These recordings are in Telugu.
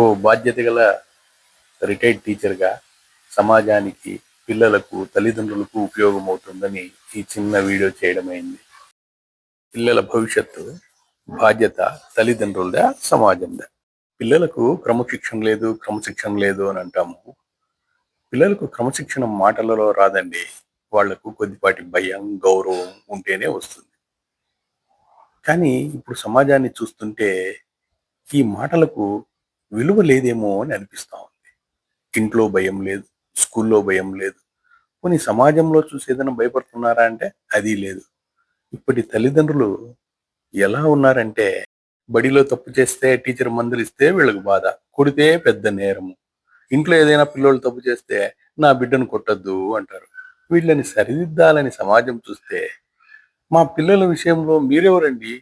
ఓ బాధ్యత గల రిటైర్డ్ టీచర్గా సమాజానికి పిల్లలకు తల్లిదండ్రులకు ఉపయోగం అవుతుందని ఈ చిన్న వీడియో చేయడమైంది. పిల్లల భవిష్యత్తు బాధ్యత తల్లిదండ్రులదా సమాజందా? పిల్లలకు క్రమశిక్షణ లేదు క్రమశిక్షణ లేదు అని అంటాము. పిల్లలకు క్రమశిక్షణ మాటలలో రాదండి. వాళ్ళకు కొద్దిపాటి భయం గౌరవం ఉంటేనే వస్తుంది. కానీ ఇప్పుడు సమాజాన్ని చూస్తుంటే ఈ మాటలకు విలువ లేదేమో అని అనిపిస్తా ఉంది. ఇంట్లో భయం లేదు స్కూల్లో భయం లేదు. కొన్ని సమాజంలో చూసి ఏదైనా భయపడుతున్నారా అంటే అది లేదు. ఇప్పటి తల్లిదండ్రులు ఎలా ఉన్నారంటే బడిలో తప్పు చేస్తే టీచర్ మందలిస్తే వీళ్ళకి బాధ కొడితే పెద్ద నేరము. ఇంట్లో ఏదైనా పిల్లోళ్ళు తప్పు చేస్తే నా బిడ్డను కొట్టద్దు అంటారు. వీళ్ళని సరిదిద్దాలని సమాజం చూస్తే మా పిల్లల విషయంలో మీరెవరండి?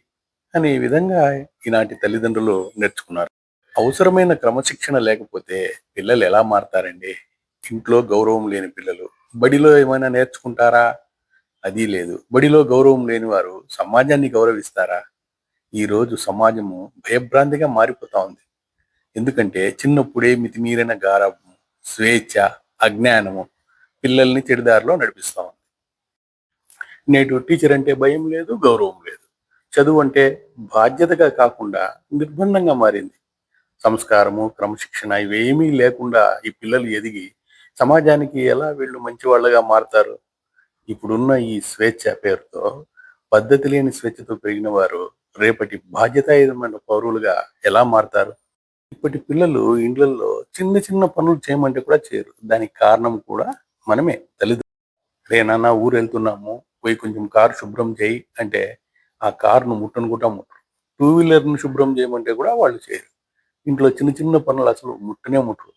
అనే విధంగా ఈనాటి తల్లిదండ్రులు నేర్చుకున్నారు. అవసరమైన క్రమశిక్షణ లేకపోతే పిల్లలు ఎలా మారతారండి? ఇంట్లో గౌరవం లేని పిల్లలు బడిలో ఏమైనా నేర్చుకుంటారా? అది లేదు. బడిలో గౌరవం లేని వారు సమాజాన్ని గౌరవిస్తారా? ఈ రోజు సమాజము భయభ్రాంతిగా మారిపోతా ఉంది. ఎందుకంటే చిన్నప్పుడే మితిమీరిన గారము స్వేచ్ఛ అజ్ఞానము పిల్లల్ని చెడుదారిలో నడిపిస్తా ఉంది. నేడు టీచర్ అంటే భయం లేదు గౌరవం లేదు. చదువు అంటే బాధ్యతగా కాకుండా నిర్బంధంగా మారింది. సంస్కారము క్రమశిక్షణ ఇవేమీ లేకుండా ఈ పిల్లలు ఎదిగి సమాజానికి ఎలా వీళ్ళు మంచి వాళ్ళగా మారుతారు? ఇప్పుడున్న ఈ స్వేచ్ఛ పేరుతో పద్ధతి లేని స్వేచ్ఛతో పెరిగిన వారు రేపటి బాధ్యతాయుతమైన పౌరులుగా ఎలా మారుతారు? ఇప్పటి పిల్లలు ఇండ్లలో చిన్న చిన్న పనులు చేయమంటే కూడా చేయరు. దానికి కారణం కూడా మనమే తల్లిదండ్రులు. రే నాన్న ఊరు వెళ్తున్నాము పోయి కొంచెం కారు శుభ్రం చేయి అంటే ఆ కారును ముట్టను కూడా ముట్టరు. టూ వీలర్ను శుభ్రం చేయమంటే కూడా వాళ్ళు చేయరు. ఇంట్లో చిన్న చిన్న పనులు అసలు ముట్టనే ముట్టరు.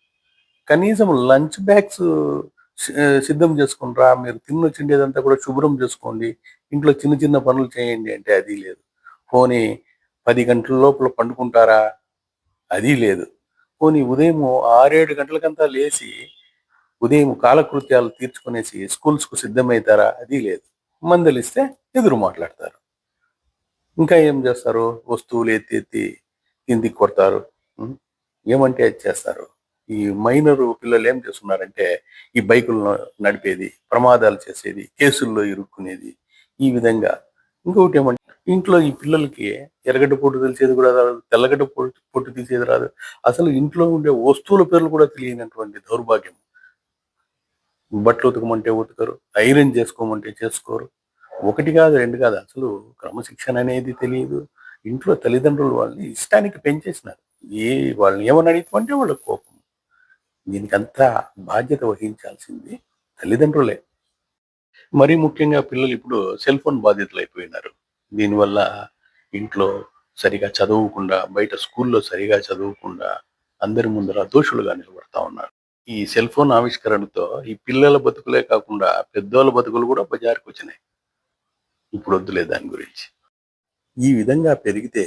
కనీసం లంచ్ బ్యాగ్స్ సిద్ధం చేసుకుంటారా మీరు తిన్న చిండేదంతా కూడా శుభ్రం చేసుకోండి ఇంట్లో చిన్న చిన్న పనులు చేయండి అంటే అది లేదు. పోనీ పది గంటల లోపల పండుకుంటారా? అది లేదు. పోనీ ఉదయం ఆరేడు గంటలకంతా లేచి ఉదయం కాలకృత్యాలు తీర్చుకునేసి స్కూల్స్కు సిద్ధమవుతారా అది లేదు. మందలిస్తే ఎదురు మాట్లాడతారు. ఇంకా ఏం చేస్తారు? వస్తువులు ఎత్తి ఎత్తి కిందికి కొడతారు. ఏమంటే అది చేస్తారు? ఈ మైనర్ పిల్లలు ఏం చేస్తున్నారంటే ఈ బైకులను నడిపేది ప్రమాదాలు చేసేది కేసుల్లో ఇరుక్కునేది ఈ విధంగా. ఇంకొకటి ఏమంటే ఇంట్లో ఈ పిల్లలకి ఎర్రగడ్డ పొట్టు తెలిసేది కూడా రాదు తెల్లగడ్డ పొట్టు పొట్టు తీసేది రాదు. అసలు ఇంట్లో ఉండే వస్తువుల పేర్లు కూడా తెలియనటువంటి దౌర్భాగ్యం. బట్టలు ఉతకమంటే ఉతకరు ఐరన్ చేసుకోమంటే చేసుకోరు. ఒకటి కాదు రెండు కాదు. అసలు క్రమశిక్షణ అనేది తెలియదు. ఇంట్లో తల్లిదండ్రులు వాళ్ళని ఇష్టానికి పెంచేసినారు. ఏ వాళ్ళని ఏమని అడిగితే వాళ్ళ కోపం. దీనికంతా బాధ్యత వహించాల్సింది తల్లిదండ్రులే. మరీ ముఖ్యంగా పిల్లలు ఇప్పుడు సెల్ ఫోన్ బాధ్యతలు అయిపోయినారు దీనివల్ల ఇంట్లో సరిగా చదవకుండా బయట స్కూల్లో సరిగా చదవకుండా అందరి ముందర దోషులుగా నిలబడతా ఉన్నారు. ఈ సెల్ ఫోన్ ఆవిష్కరణతో ఈ పిల్లల బతుకులే కాకుండా పెద్దోళ్ళ బతుకులు కూడా బజారుకు వచ్చినాయి ఇప్పుడు వద్దులే దాని గురించి. ఈ విధంగా పెరిగితే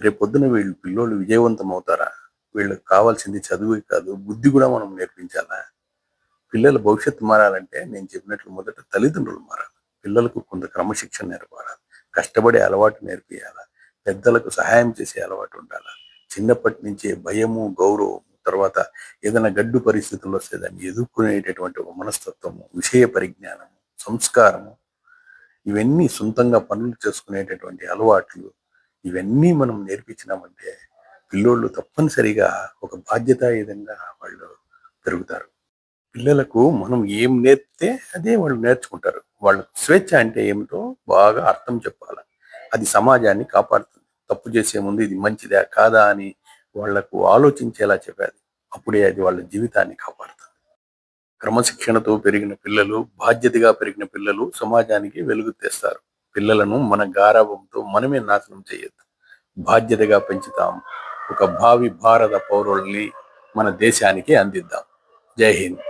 రేపొద్దున వీళ్ళు పిల్లోళ్ళు విజయవంతం అవుతారా వీళ్ళకి కావాల్సింది చదువు కాదు బుద్ధి కూడా మనం నేర్పించాలా? పిల్లల భవిష్యత్తు మారాలంటే నేను చెప్పినట్లు మొదట తల్లిదండ్రులు మారాలి. పిల్లలకు కొంత క్రమశిక్షణ నేర్పాలి? కష్టపడే అలవాటు నేర్పియాలా? పెద్దలకు సహాయం చేసే అలవాటు ఉండాలా? చిన్నప్పటి నుంచే భయము గౌరవము తర్వాత ఏదైనా గడ్డు పరిస్థితుల్లో వస్తే దాన్ని ఎదుర్కొనేటటువంటి ఒక మనస్తత్వము విషయ పరిజ్ఞానము సంస్కారము ఇవన్నీ సొంతంగా పనులు చేసుకునేటటువంటి అలవాట్లు ఇవన్నీ మనం నేర్పించినామంటే పిల్లోళ్ళు తప్పనిసరిగా ఒక బాధ్యత విధంగా వాళ్ళు పెరుగుతారు. పిల్లలకు మనం ఏం నేర్పితే అదే వాళ్ళు నేర్చుకుంటారు. వాళ్ళ స్వేచ్ఛ అంటే ఏమిటో బాగా అర్థం చెప్పాలి. అది సమాజాన్ని కాపాడుతుంది. తప్పు చేసే ముందు ఇది మంచిదా కాదా అని వాళ్ళకు ఆలోచించేలా చెప్పాలి. అప్పుడే అది వాళ్ళ జీవితాన్ని కాపాడుతుంది. క్రమశిక్షణతో పెరిగిన పిల్లలు బాధ్యతగా పెరిగిన పిల్లలు సమాజానికి వెలుగు తెస్తారు. పిల్లలను మన గారాభంతో మనమే నాశనం చేయొద్దు. బాధ్యతగా పెంచుతాం. ఒక భావి భారత పౌరుల్ని మన దేశానికి అందిద్దాం. జై హింద్.